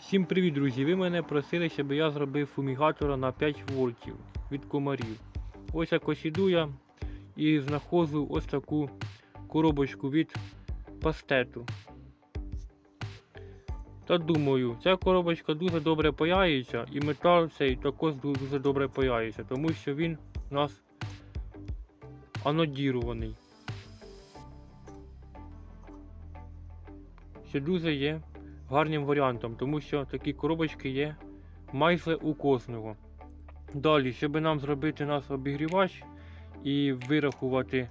Всім привіт, друзі! Ви мене просили, щоб я зробив фумігатора на 5 вольтів від комарів. Ось якось іду я і знаходжу ось таку коробочку від пастету. Та думаю, ця коробочка дуже добре паяється і метал цей також дуже добре паяється, тому що він у нас анодірований. Що дуже є гарним варіантом, тому що такі коробочки є майже у кожного. Далі, щоб нам зробити нас обігрівач і вирахувати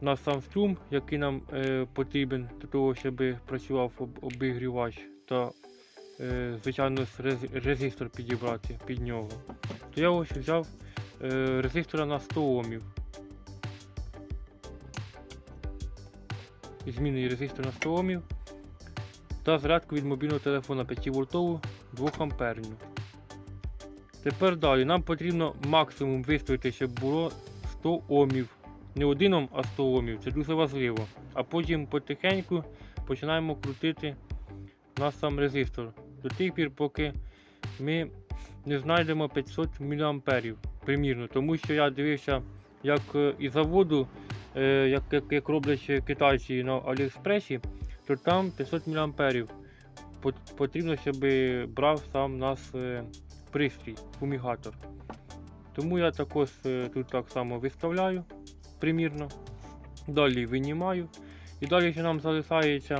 на сам струм, який нам е, потрібен для того, щоб працював об- обігрівач та е, звичайно резистор підібрати під нього, то я ось взяв е, резистора на 100 Омів. Змінний резистор на 100 Омів та зарядку від мобільного телефона 5 вольтову 2 амперну. Тепер далі нам потрібно максимум виставити, щоб було 100 Омів. Не 1 Ом, а 100 Омів. Це дуже важливо. А потім потихеньку починаємо крутити наш сам резистор. До тих пір, поки ми не знайдемо 500 мА примірно. Тому що я дивився, як е, із заводу, е, як, як, як роблять китайці на Аліекспресі, то там 500 мА потрібно, щоб брав сам нас е, пристрій, фумігатор. Тому я також е, тут так само виставляю примірно. Далі винімаю. І далі, що нам залишається,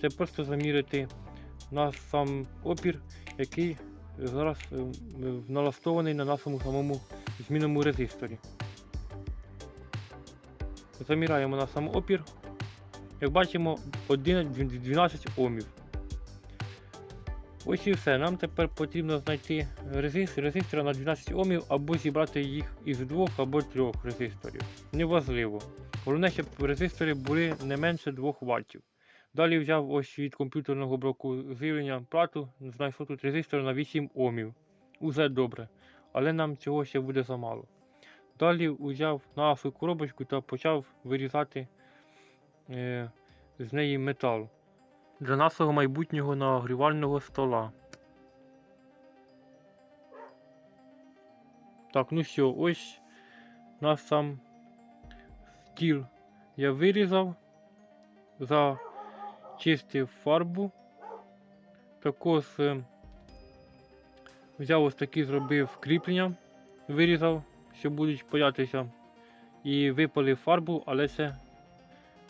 це просто заміряти наш сам опір, який зараз е, налаштований на нашому самому змінному резисторі. Заміряємо на сам опір. Як бачимо, 11 12 Омів. Ось і все. Нам тепер потрібно знайти резист- резистора на 12 Омів або зібрати їх із двох або трьох резисторів. Неважливо. Головне, щоб резистори були не менше 2 Вт. Далі взяв ось від комп'ютерного блоку живлення плату, знайшов тут резистор на 8 Омів. Узе добре, але нам цього ще буде замало. Далі взяв нашу коробочку та почав вирізати е, з неї метал для нашого майбутнього нагрівального стола. Так, ну що, ось наш сам стіл я вирізав, зачистив фарбу. Також е, взяв ось такі зробив кріплення, вирізав, що будуть паятися, і випалив фарбу, але це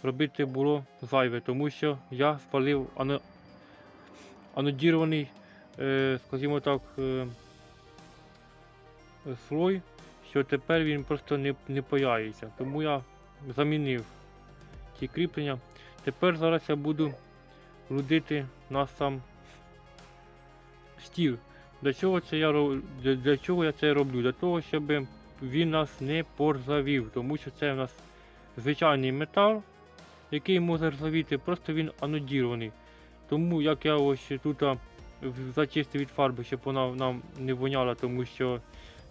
робити було зайве, тому що я спалив ано... анодірований, е, скажімо так, е, слой, що тепер він просто не, не паяється. Тому я замінив ті кріплення. Тепер зараз я буду рудити на сам стіл. Для чого це я для, для чого я це роблю? Для того, щоб він нас не порзавів, тому що це у нас звичайний метал, який може ржавіти, просто він анодірований. Тому як я ось тут зачистив від фарби, щоб вона нам не воняла, тому що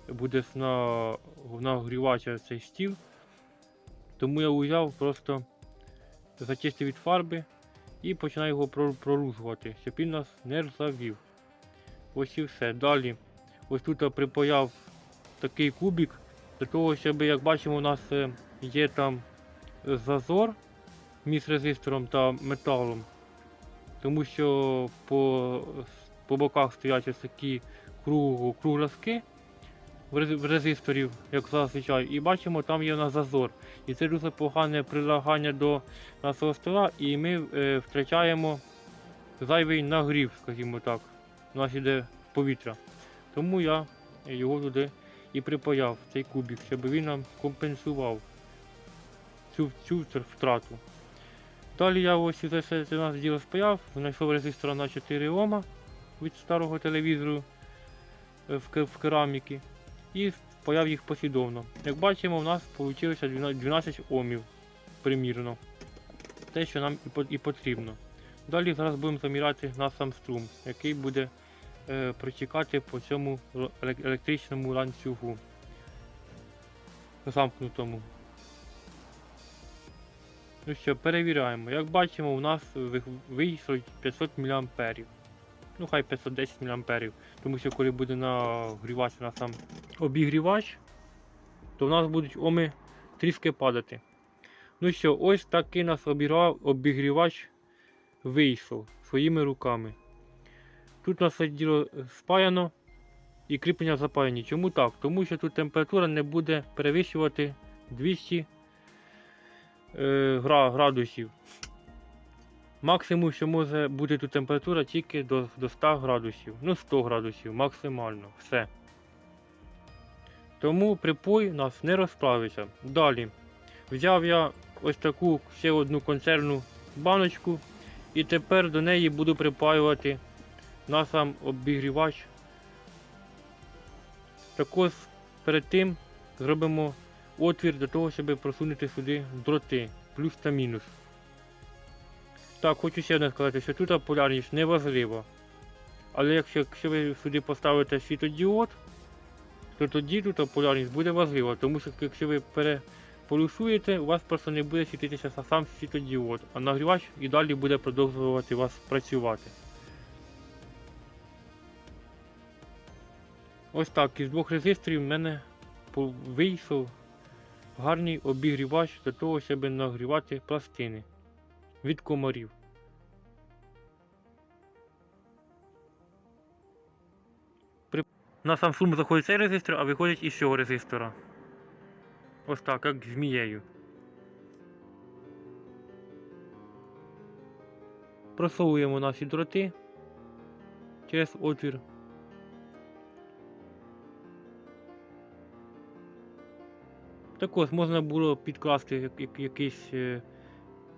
буде на, нагріватися цей стіл. Тому я взяв, просто зачистив від фарби і починаю його про- прорузгувати, щоб він нас не ржавів. Ось і все. Далі ось тут припаяв такий кубик, для того, щоб, як бачимо, у нас е, є там зазор між резистором та металом. Тому що по, по боках стоять ось такі кругу, кругляски в резисторів, як зазвичай, і бачимо, там є у нас зазор. І це дуже погане прилагання до нашого стола, і ми е, втрачаємо зайвий нагрів, скажімо так. У нас іде повітря. Тому я його туди і припаяв, цей кубик, щоб він нам компенсував цю, цю втрату. Далі я ось все це діло спаяв, знайшов резистора на 4 Ома від старого телевізору е, в, кераміки і впаяв їх послідовно. Як бачимо, у нас вийшло 12 Омів примірно. Те, що нам і потрібно. Далі зараз будемо заміряти на сам струм, який буде е, протікати по цьому електричному ланцюгу замкнутому. Ну що, перевіряємо. Як бачимо, у нас вийшло 500 мА. Ну хай 510 мА. Тому що коли буде нагріватися на сам обігрівач, то в нас будуть оми трішки падати. Ну що, ось такий нас обігрівач вийшов своїми руками. Тут у нас діло спаяно і кріплення запаяні. Чому так? Тому що тут температура не буде перевищувати 200 е, гра- градусів. Максимум, що може бути тут температура тільки до, до 100 градусів. Ну 100 градусів максимально. Все. Тому припой у нас не розплавиться. Далі. Взяв я ось таку ще одну консервну баночку. І тепер до неї буду припаювати на обігрівач. Також перед тим зробимо отвір для того, щоб просунути сюди дроти, плюс та мінус. Так, хочу ще одне сказати, що тут полярність не важлива. Але якщо, якщо ви сюди поставите світодіод, то тоді тут полярність буде важлива, тому що якщо ви переполюсуєте, у вас просто не буде світитися сам світодіод, а нагрівач і далі буде продовжувати вас працювати. Ось так, із двох резисторів в мене вийшов гарний обігрівач для того, щоб нагрівати пластини від комарів. На сум заходить цей резистор, а виходить із цього резистора. Ось так, як змією. Просовуємо наші дроти через отвір. Також можна було підкласти як- як- якийсь е,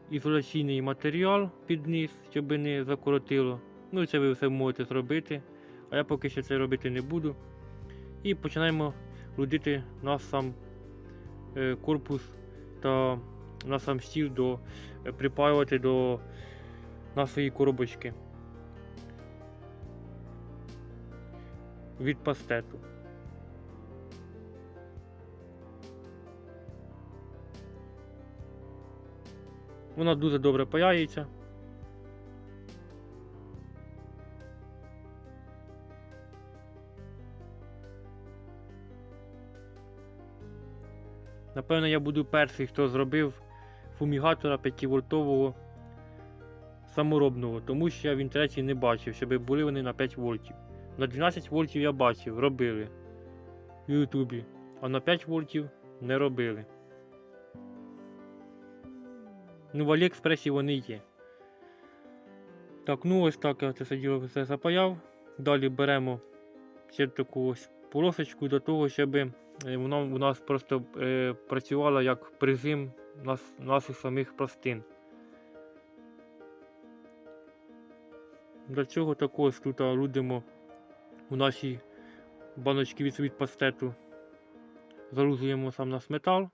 ізоляційний матеріал під низ, щоб не закоротило. Ну це ви все можете зробити. А я поки що це робити не буду. І починаємо рудити на сам е, корпус та на сам стіл до, е, припаювати до нашої коробочки від пастету. Вона дуже добре паяється. Напевно, я буду перший, хто зробив фумігатора 5-вольтового саморобного, тому що я в інтернеті не бачив, щоб були вони на 5 вольтів. На 12 вольтів я бачив, робили в Ютубі, а на 5 вольтів не робили. Ну, в Аліекспресі вони є. Так, ну ось так я це все діло все запаяв. Далі беремо ще таку ось полосочку до того, щоб е, вона у нас просто е, працювала як призим нас, наших самих пластин. Для цього також тут рудимо у наші баночки від, пастету. Залузуємо сам наш метал.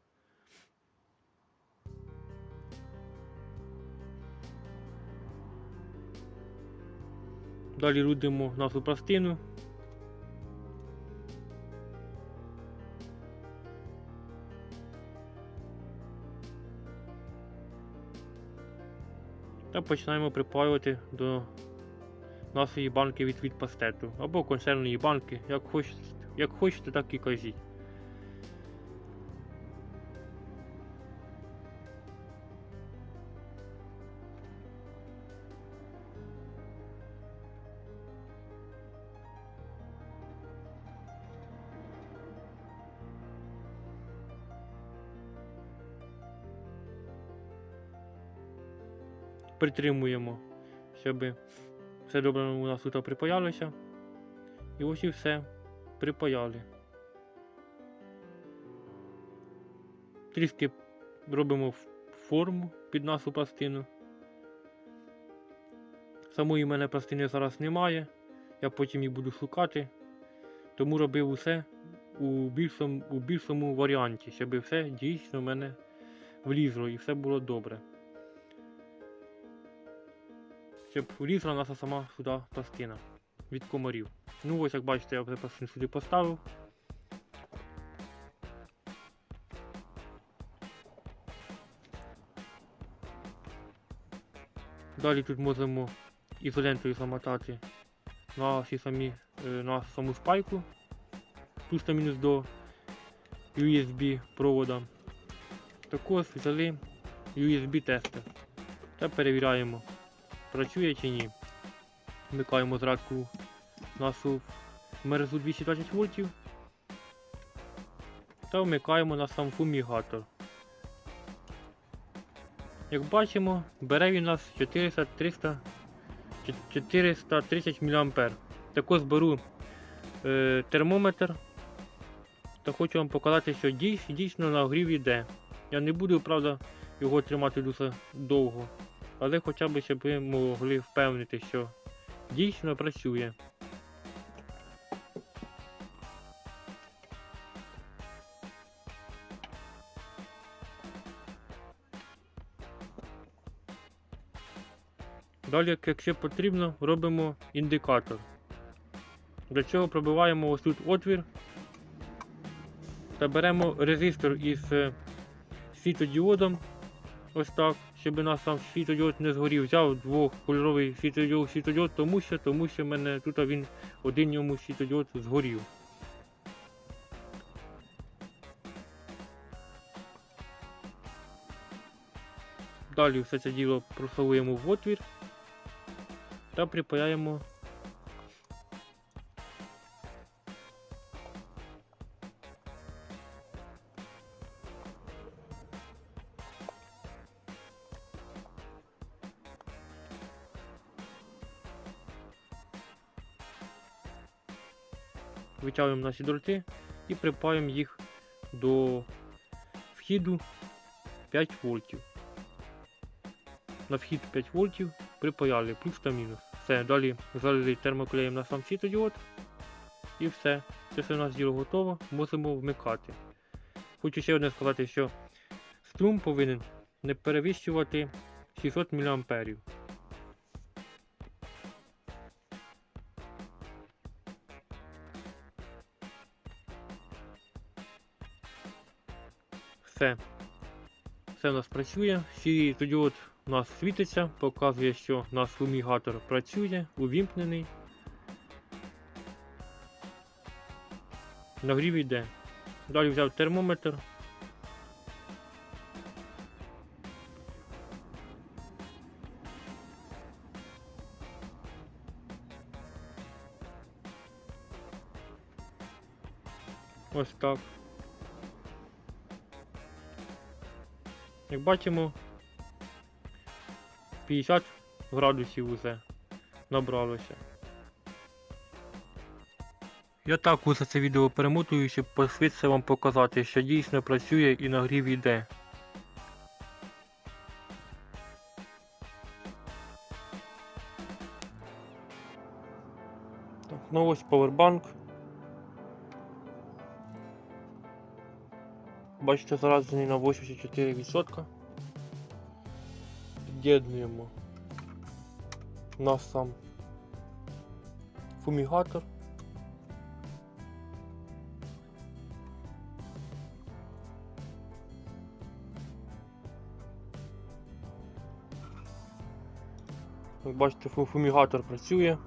Далі рудимо нашу пластину. Та починаємо припаювати до нашої банки від, від пастету або консервної банки, як хочете, як хочете, так і кажіть. Притримуємо, щоб все добре у нас тут припаялося. І ось і все припаяли. Трішки робимо форму під нашу пластину. Самої в мене пластини зараз немає. Я потім її буду шукати. Тому робив усе у більшому, у більшому варіанті, щоб все дійсно в мене влізло і все було добре. Щоб влізла наша сама сюди пластина від комарів. Ну ось як бачите, я вже пластину сюди поставив. Далі тут можемо ізолентою замотати на, всі самі, е, на саму спайку. Плюс та мінус до USB провода. Також взяли USB тестер. Та перевіряємо, працює чи ні. Вмикаємо зразу нашу мерзу 220 вольтів та вмикаємо на сам фумігатор. Як бачимо, бере він у нас 400, 300, 430 мА. Також беру е, термометр та хочу вам показати, що дійс, дійсно нагрів іде. Я не буду, правда, його тримати дуже довго, але хоча б щоб ви могли впевнити, що дійсно працює. Далі, як- якщо потрібно, робимо індикатор. Для цього пробиваємо ось тут отвір та беремо резистор із е, світодіодом. Ось так, щоб у нас там світодіод не згорів. Взяв двохкольоровий світодіод, світодіод тому що, тому що в мене тут він один йому світодіод згорів. Далі все це діло просовуємо в отвір та припаяємо витягуємо наші дроти і припаємо їх до вхіду 5 вольтів. На вхід 5 вольтів припаяли, плюс та мінус. Все, далі залили термоклеєм на сам світодіод. І все. Це все у нас діло готово, можемо вмикати. Хочу ще одне сказати, що струм повинен не перевищувати 600 мА. Все. Все у нас працює. Світодіод у нас світиться, показує, що наш фумігатор працює, увімкнений. Нагрів йде. Далі взяв термометр. Ось так. Як бачимо, 50 градусів усе набралося. Я так усе це відео перемотую, щоб посвідце вам показати, що дійсно працює і нагрів йде. Так, ну ось повербанк. Бачите, заражений на 84%. Під'єднуємо наш сам фумігатор. Як бачите, фумігатор працює.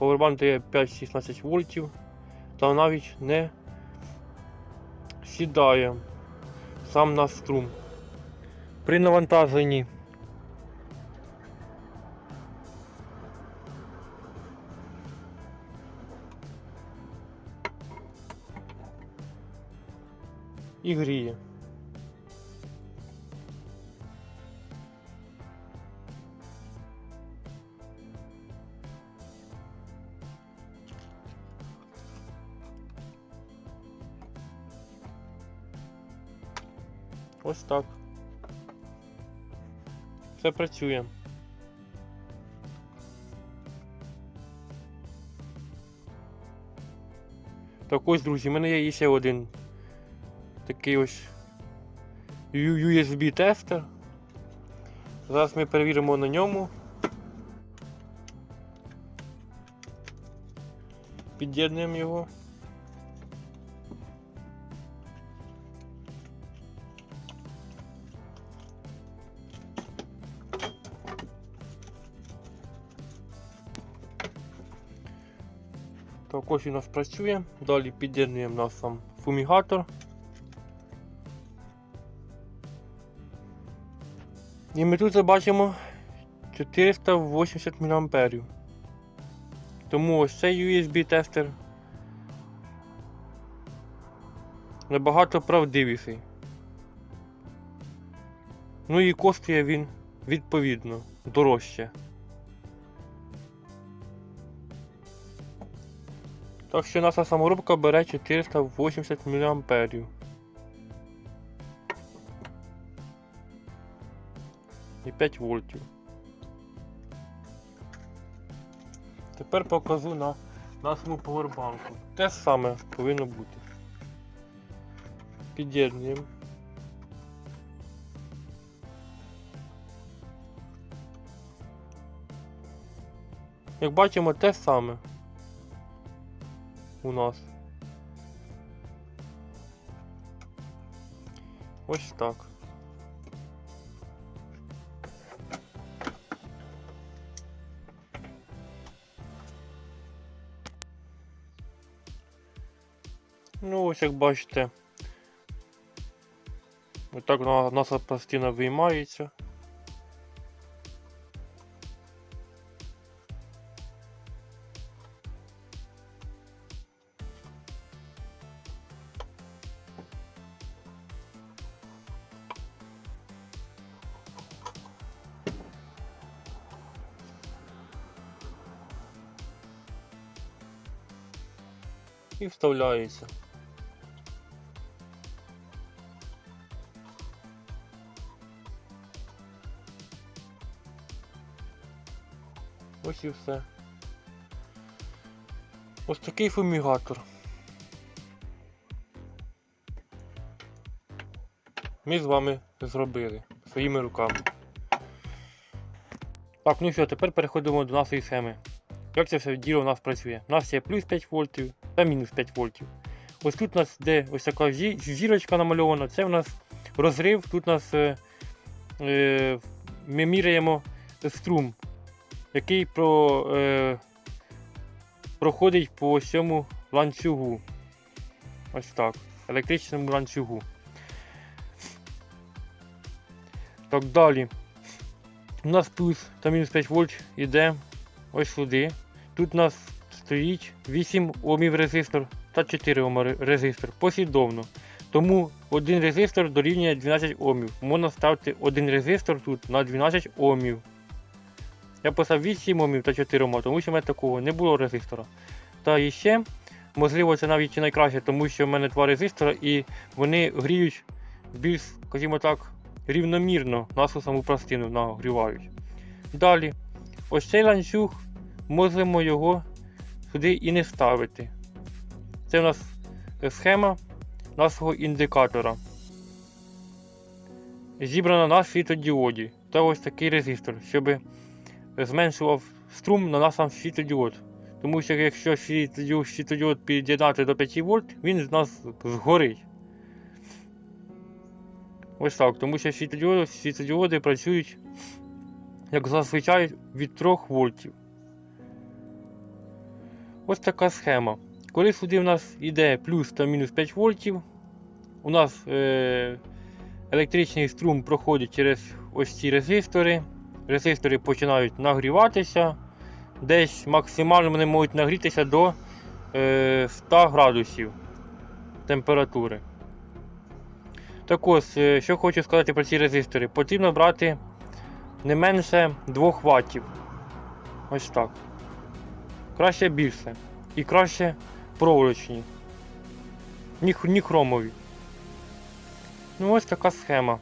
Повербанк дає 5-16 вольтів та навіть не сідає сам на струм. При навантаженні і гріє. Все працює. Так ось, друзі, в мене є ще один такий ось USB тестер. Зараз ми перевіримо на ньому. Під'єднуємо його. Так, ось він у нас працює. Далі під'єднуємо нас сам фумігатор. І ми тут забачимо 480 мА. Тому ось цей USB-тестер набагато правдивіший. Ну і коштує він відповідно дорожче. Так що наша саморобка бере 480 мА. І 5 вольтів. Тепер покажу на нашому повербанку. Те саме повинно бути. Під'єднуємо. Як бачимо, те саме у нас. Ось так. Ну, ось як бачите. Отак на- наша пластина виймається. Вставляється. Ось і все. Ось такий фумігатор. Ми з вами зробили своїми руками. Так, ну що, тепер переходимо до нашої схеми. Як це все діло у нас працює? У нас є плюс 5 вольтів та мінус 5 вольтів. Ось тут у нас де ось така зірочка намальована, це у нас розрив, тут у нас е, е, ми міряємо струм, який про, е, проходить по цьому ланцюгу. Ось так. Електричному ланцюгу. Так, далі. У нас плюс та мінус 5 вольт іде ось сюди. Тут у нас стоїть 8 Омів резистор та 4 Ома ре- резистор послідовно. Тому один резистор дорівнює 12 Омів. Можна ставити один резистор тут на 12 Омів. Я поставив 8 Омів та 4 Ома, тому що в мене такого не було резистора. Та і ще, можливо, це навіть і найкраще, тому що в мене два резистора і вони гріють більш, скажімо так, рівномірно нашу саму пластину нагрівають. Далі, ось цей ланцюг, можемо його сюди і не ставити. Це у нас схема нашого індикатора. Зібрана на світодіоді та ось такий резистор, щоб зменшував струм на наш світодіод. Тому що якщо світодіод під'єднати до 5 вольт, він з нас згорить. Ось так, тому що світодіоди, світодіоди працюють, як зазвичай, від 3 вольтів. Ось така схема. Коли сюди в нас йде плюс та мінус 5 вольтів, у нас е- електричний струм проходить через ось ці резистори. Резистори починають нагріватися. Десь максимально вони можуть нагрітися до е- 100 градусів температури. Так ось, е, що хочу сказати про ці резистори. Потрібно брати не менше 2 ваттів. Ось так. Краще більше. І краще проволочні. Ні, хромові. Ну ось така схема.